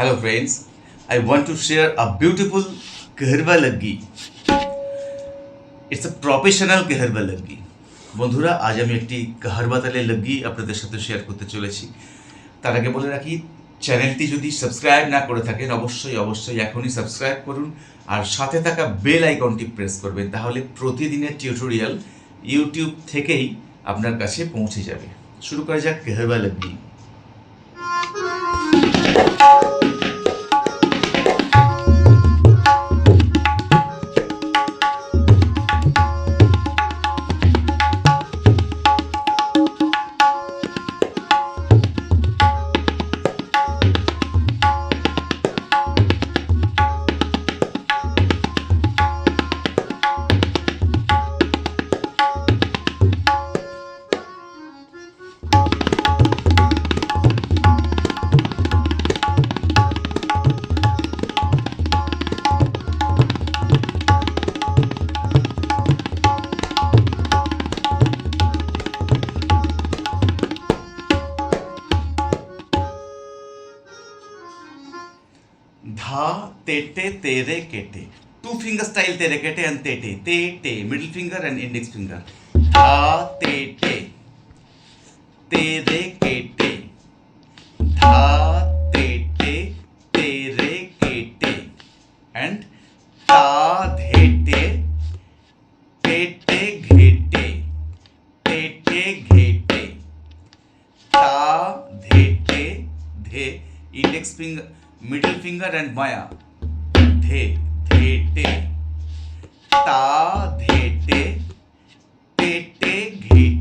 Hello friends, I want to share a beautiful Kehrwa Laggi. It's a professional Kehrwa Laggi. বন্ধুরা আজ আমি একটি কাহারবা তালে লগ্গি আপনাদের সাথে শেয়ার করতে চলেছি। তার আগে বলে রাখি চ্যানেলটি যদি সাবস্ক্রাইব না করে থাকেন অবশ্যই অবশ্যই এখনই সাবস্ক্রাইব করুন। আর সাথে থাকা বেল আইকনটি প্রেস করবেন তাহলে প্রতিদিনের টিউটোরিয়াল ইউটিউব থেকেই আপনার কাছে পৌঁছে যাবে। শুরু করা যাক কেহরবা লগ্গি तेटे तेरे केटे two finger style tere kete and tete tete middle finger and index finger ta tete tere kete tha tete tere kete and ta dhete tete ghete tete ghete ta dhete dhe index finger middle finger and maya धे धेटे ता धेटे टेटे घेटे घेटे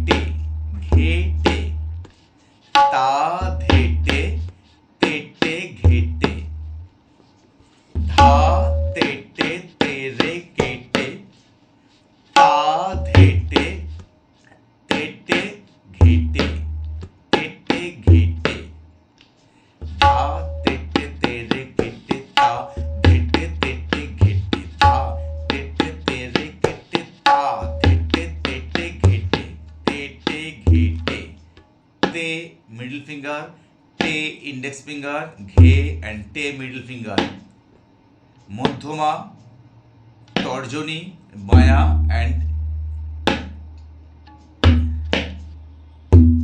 ते middle finger ते index finger घे and ते middle finger मध्यमा, तर्जनी, बाया and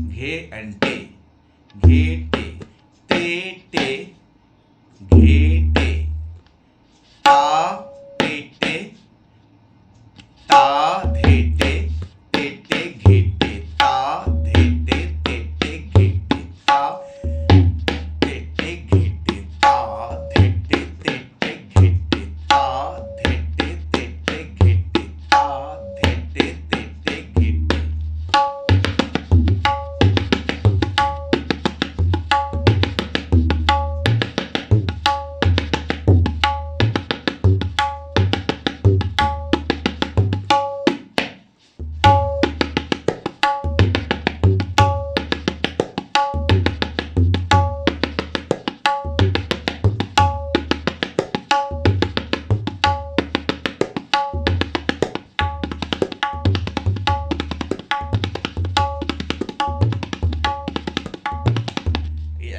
घे एंड टे घे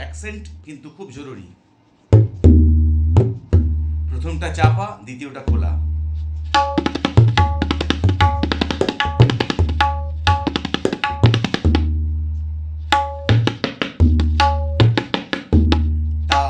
অ্যাকসেন্ট কিন্তু খুব জরুরি। প্রথমটা চাপা দ্বিতীয়টা খোলা। তা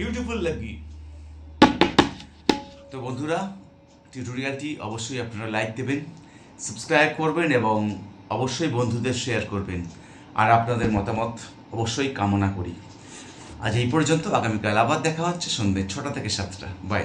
বিউটিফুল লাগি তো বন্ধুরা টিউটোরিয়ালটি অবশ্যই আপনারা লাইক দেবেন সাবস্ক্রাইব করবেন এবং অবশ্যই বন্ধুদের শেয়ার করবেন আর আপনাদের মতামত অবশ্যই কামনা করি। আজ এই পর্যন্ত, আগামীকাল আবার দেখা হচ্ছে সন্ধ্যে ছটা থেকে সাতটা। বাই